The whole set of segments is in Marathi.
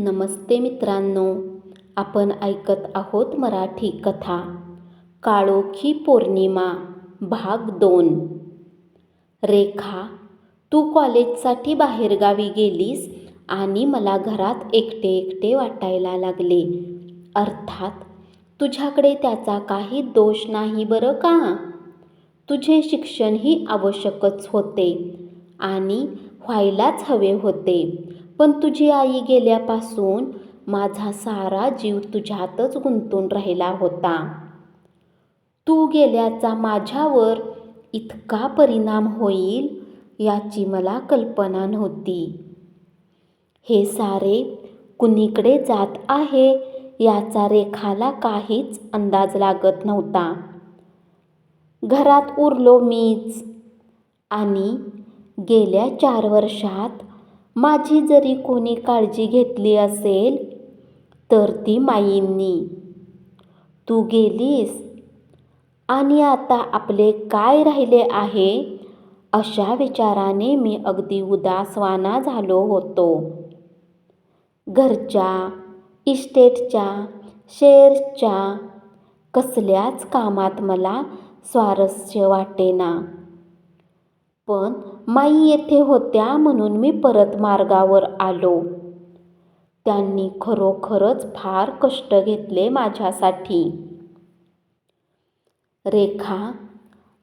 नमस्ते मित्रांनो आपण ऐकत आहोत मराठी कथा काळोखी पौर्णिमा भाग दोन. रेखा तू कॉलेजसाठी बाहेरगावी गेलीस आणि मला घरात एकटे एकटे वाटायला लागले. अर्थात तुझ्याकडे त्याचा काही दोष नाही बरं का? तुझे शिक्षणही आवश्यकच होते आणि व्हायलाच हवे होते. पण तुझी आई गेल्यापासून माझा सारा जीव तुझ्यातच गुंतून राहिला होता. तू गेल्याचा माझ्यावर इतका परिणाम होईल याची मला कल्पना नव्हती. हे सारे कुणीकडे जात आहे याचा रेखाला काहीच अंदाज लागत नव्हता. घरात उरलो मीच आणि गेल्या चार वर्षात माझी जरी कोणी काळजी घेतली असेल तर ती माईंनी. तू गेलीस. आणि आता आपले काय राहिले आहे अशा विचाराने मी अगदी उदासवाना झालो होतो. घरच्या इस्टेटच्या शेअर्सच्या कसल्याच कामात मला स्वारस्य वाटेना. पण माई येथे होत्या म्हणून मी परत मार्गावर आलो. त्यांनी खरोखरच फार कष्ट घेतले माझ्यासाठी. रेखा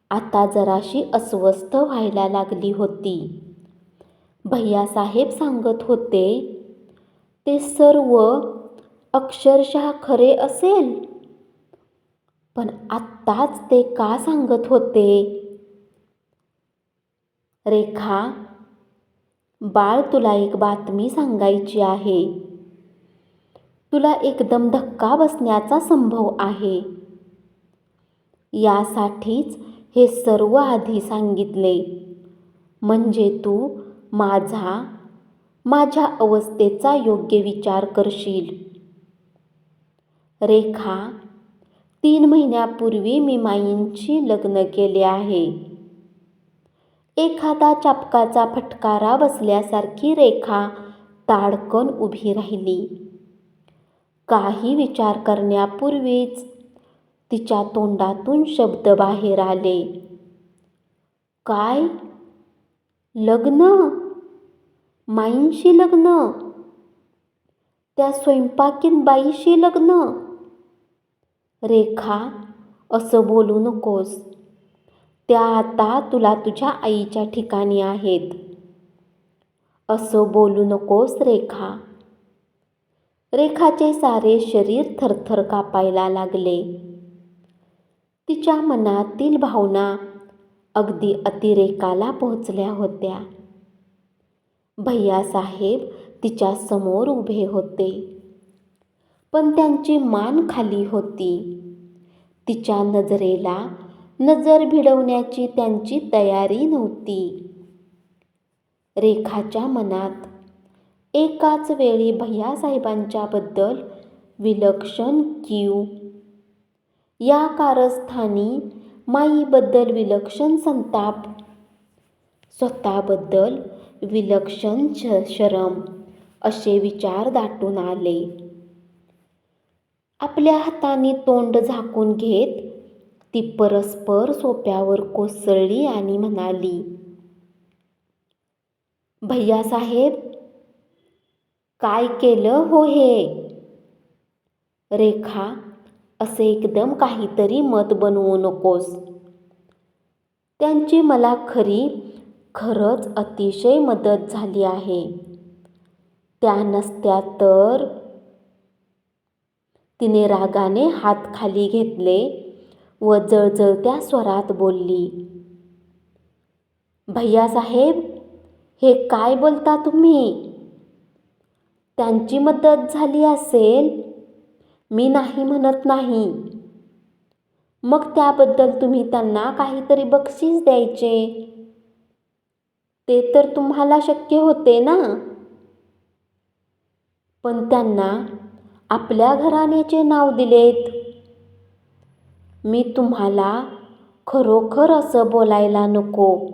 आता जराशी अस्वस्थ व्हायला लागली होती. भैयासाहेब सांगत होते ते सर्व अक्षरशः खरे असेल. पण आत्ताच ते का सांगत होते? रेखा बाळ तुला एक बातमी सांगायची आहे. तुला एकदम धक्का बसण्याचा संभव आहे. यासाठीच हे सर्व आधी सांगितले. म्हणजे तू माझा माझ्या अवस्थेचा योग्य विचार करशील. रेखा तीन महिन्यापूर्वी मी माईंशी लग्न केले आहे. एखादा चापकाचा फटकारा बसल्यासारखी रेखा ताडकन उभी राहिली. काही विचार करण्यापूर्वीच तिच्या तोंडातून शब्द बाहेर आले. काय? लग्न? माईंशी लग्न? त्या स्वयंपाकीन बाईशी लग्न? रेखा असं बोलू नकोस. त्या आता तुला तुझ्या आईच्या ठिकाणी आहेत. असं बोलू नकोस रेखा. रेखाचे सारे शरीर थरथर कापायला लागले. तिच्या मनातील भावना अगदी अतिरेकाला पोहोचल्या होत्या. भैयासाहेब तिच्या समोर उभे होते. पण त्यांची मान खाली होती. तिच्या नजरेला नजर भिडवण्याची त्यांची तयारी नव्हती. रेखाच्या मनात एकाच वेळी भैयासाहेबांच्याबद्दल विलक्षण कीव या कारस्थानी माईबद्दल विलक्षण संताप. स्वतःबद्दल विलक्षण श शरम असे विचार दाटून आले. आपल्या हाताने तोंड झाकून घेत ती परस्पर सोप्यावर कोसळली आणि म्हणाली भैयासाहेब काय केलं हो हे? रेखा असे एकदम काहीतरी मत बनवू नकोस. त्यांची मला खरी खरंच अतिशय मदत झाली आहे. त्या नसत्या तर तिने रागाने हात खाली घेतले. व जळजळत्या स्वरात बोलली भैयासाहेब हे काय बोलता तुम्ही? त्यांची मदत झाली असेल? मी नाही म्हणत नाही. मग त्याबद्दल तुम्ही त्यांना काहीतरी बक्षीस द्यायचे. ते तर तुम्हाला शक्य होते ना? पण त्यांना आपल्या घराण्याचे नाव दिलेत. मी तुम्हाला खरोखर असं बोलायला नको.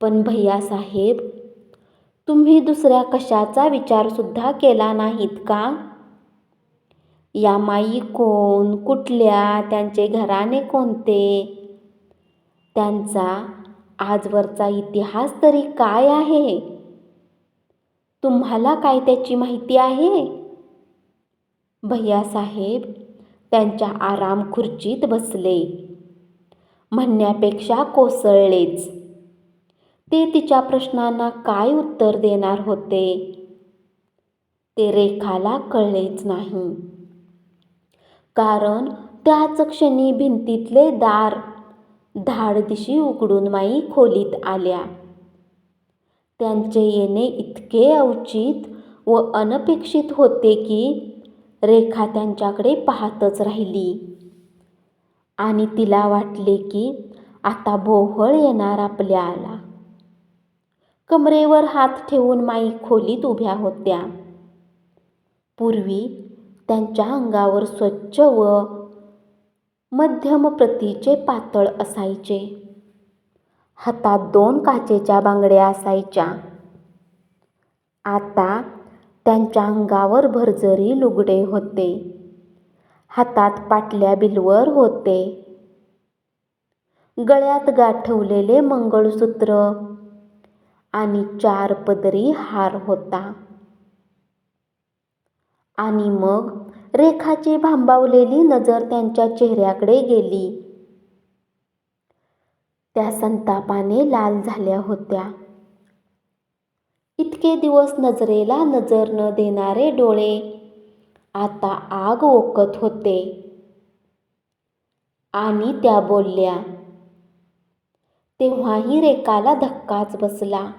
पण भैयासाहेब तुम्ही दुसऱ्या कशाचा विचारसुद्धा केला नाहीत का? या माई कोण? कुठल्या? त्यांचे घराणे कोणते? त्यांचा आजवरचा इतिहास तरी काय आहे? तुम्हाला काय त्याची माहिती आहे? भैयासाहेब त्यांच्या आराम खुर्चीत बसले. म्हणण्यापेक्षा कोसळलेच. ते तिच्या प्रश्नांना काय उत्तर देणार होते? ते रेखाला कळलेच नाही. कारण त्याच क्षणी भिंतीतले दार धाडदिशी उघडून माई खोलीत आल्या. त्यांचे येणे इतके अवचित व अनपेक्षित होते की रेखा त्यांच्याकडे पाहतच राहिली. आणि तिला वाटले की आता भोवळ येणार आपल्याला. कमरेवर हात ठेवून माई खोलीत उभ्या होत्या. पूर्वी त्यांच्या अंगावर स्वच्छ व मध्यम प्रतीचे पातळ असायचे. हातात दोन काचेच्या बांगड्या असायच्या. आता त्यांच्या अंगावर भरजरी लुगडे होते. हातात पाटल्या बिलवर होते. गळ्यात गाठवलेले मंगळसूत्र आणि चार पदरी हार होता. आणि मग रेखाची भांबावलेली नजर त्यांच्या चेहऱ्याकडे गेली. त्या संतापाने लाल झाल्या होत्या. इतके दिवस नजरेला नजर न देणारे डोळे आता आग ओकत होते. आणि त्या बोलल्या तेव्हाही रेखाला धक्काच बसला.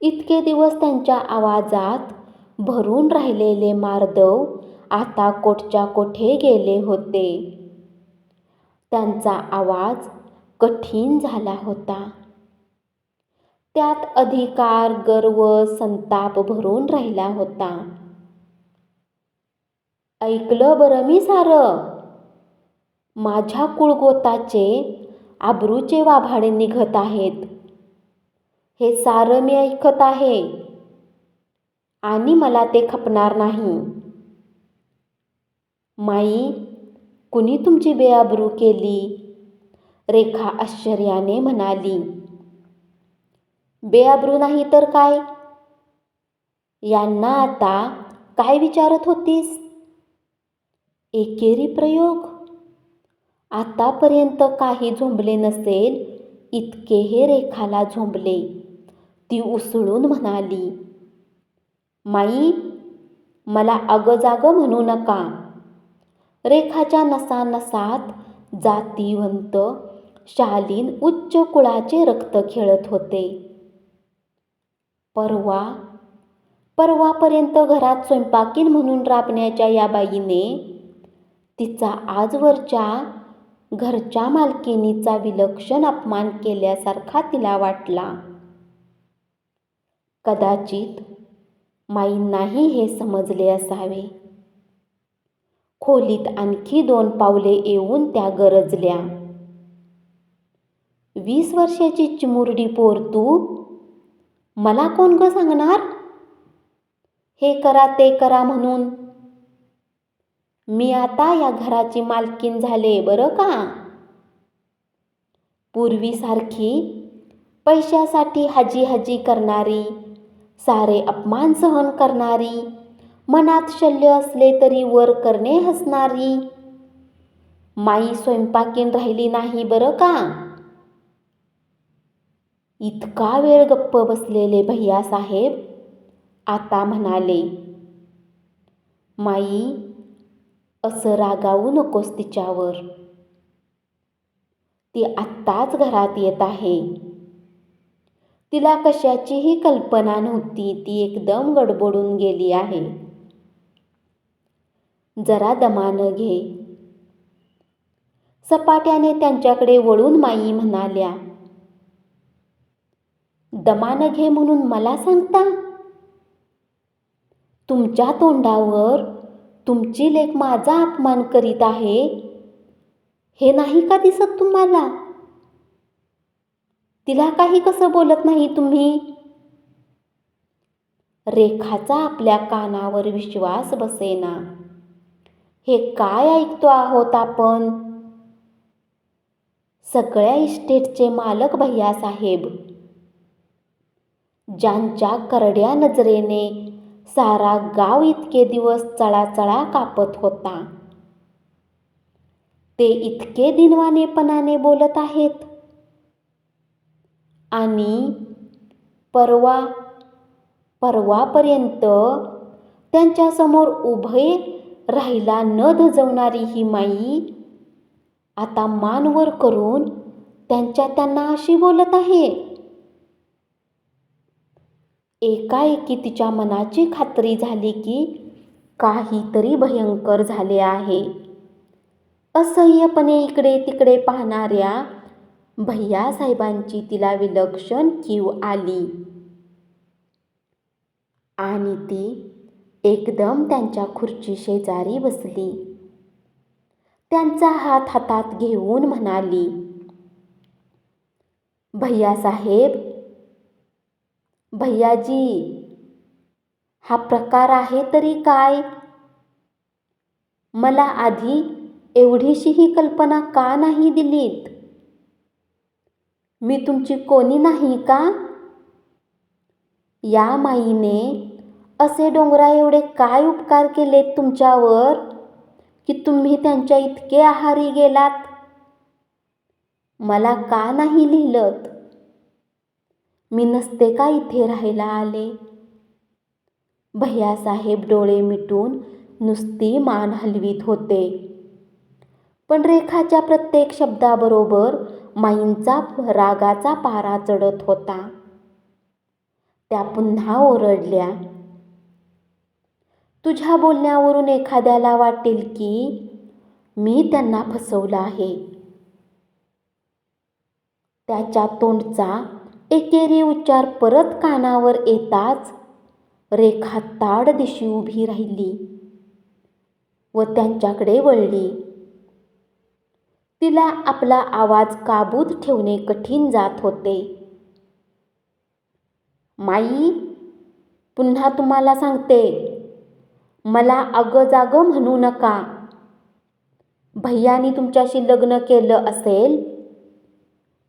इतके दिवस त्यांच्या आवाजात भरून राहिलेले मार्दव आता कोठच्या कोठे गेले होते. त्यांचा आवाज कठीण झाला होता. त्यात अधिकार गर्व संताप भरून राहिला होता. ऐकलं बरं मी सारं. माझ्या कुळगोताचे आबरूचे वाभाडे निघत आहेत. हे सारं मी ऐकत आहे. आणि मला ते खपणार नाही. माई कुणी तुमची बेआबरू केली? रेखा आश्चर्याने म्हणाली. बेआब्रू नाही तर काय? यांना आता काय विचारत होतीस? एकेरी प्रयोग. आतापर्यंत काही झोंबले नसेल इतके हे रेखाला झोंबले. ती उसळून म्हणाली माई मला अगजाग म्हणू नका. रेखाच्या नसानसात जातीवंत शालीन उच्च कुळाचे रक्त खेळत होते. परवा. परवापर्यंत घरात स्वयंपाकीन म्हणून राबण्याच्या या बाईने तिचा आजवरच्या घरच्या मालकिनीचा विलक्षण अपमान केल्यासारखा तिला वाटला. कदाचित माईंनाही हे समजले असावे. खोलीत आणखी दोन पावले येऊन त्या गरजल्या. वीस वर्षाची चिमुरडी पोर तू? मला कोण ग सांगणार? हे करा ते करा म्हणून. मी आता या घराची मालकीन झाले बरं का? पूर्वीसारखी पैशासाठी हाजी हाजी करणारी सारे अपमान सहन करणारी मनात शल्य असले तरी वर करणे हसणारी माई स्वयंपाकीन राहिली नाही बरं का? इतका वेळ गप्प बसलेले भैयासाहेब आता म्हणाले माई असं रागावू नकोस तिच्यावर. ती आत्ताच घरात येत आहे. तिला कशाचीही कल्पना नव्हती ती एकदम गडबडून गेली आहे. जरा दमानं घे. सपाट्याने त्यांच्याकडे वळून माई म्हणाल्या दमानं घे म्हणून मला सांगता? तुमच्या तोंडावर तुमची लेख माझा अपमान करीत आहे हे नाही का दिसत तुम्हाला? तिला काही कसं बोलत नाही तुम्ही? रेखाचा आपल्या कानावर विश्वास बसेना. हे काय ऐकतो आहोत आपण? सगळ्या इस्टेटचे मालक भैयासाहेब ज्यांच्या करड्या नजरेने सारा गाव इतके दिवस चळाचळा कापत होता. ते इतके दिनवानेपणाने बोलत आहेत. आणि परवा परवापर्यंत त्यांच्यासमोर उभे राहिला न धजवणारी ही माई आता मानवर करून त्यांच्या त्यांना अशी बोलत आहे. एकाएकी तिच्या मनाची खात्री झाली की काहीतरी भयंकर झाले आहे. असह्यपणे इकडे तिकडे पाहणाऱ्या भैयासाहेबांची तिला विलक्षण कीव आली. आणि ती एकदम त्यांच्या खुर्ची शेजारी बसली. त्यांचा हात हातात घेऊन म्हणाली भैयासाहेब भैयाजी हा प्रकार आहे तरी काय? मला आधी एवढीशी ही कल्पना का नाही दिलीत? मी तुमची कोणी नाही का? या माईने असे डोंगरा एवढे काय उपकार केलेत तुमच्यावर की तुम्ही त्यांच्या इतके आहारी गेलात? मला का नाही लिहिलं मी नसते का इथे राहायला आले? भैयासाहेब डोळे मिटून नुसती मान हलवीत होते. पण रेखाच्या प्रत्येक शब्दाबरोबर माईंचा रागाचा पारा चढत होता. त्या पुन्हा ओरडल्या तुझ्या बोलण्यावरून एखाद्याला वाटेल की मी त्यांना फसवलं आहे. त्याच्या तोंडचा एकेरी उच्चार परत कानावर येताच रेखा ताड दिशी उभी राहिली व त्यांच्याकडे वळली. तिला आपला आवाज काबूत ठेवणे कठीण जात होते. माई पुन्हा तुम्हाला सांगते. मला अगं जागं म्हणू नका. भैयानी तुमच्याशी लग्न केलं असेल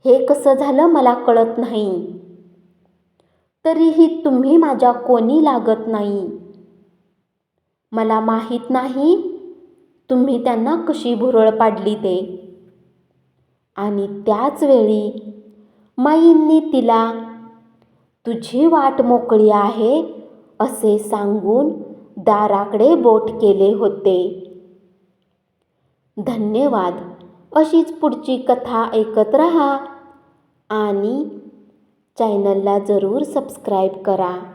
हे कसं झालं मला कळत नाही. तरीही तुम्ही माझ्या कोणी लागत नाही. मला माहीत नाही तुम्ही त्यांना कशी भुरळ पाडली ते. आणि त्याच वेळी माईंनी तिला तुझी वाट मोकळी आहे असे सांगून दाराकडे बोट केले होते. धन्यवाद. अशीच पुढची कथा ऐकत रहा. आणि चॅनलला जरूर सबस्क्राईब करा.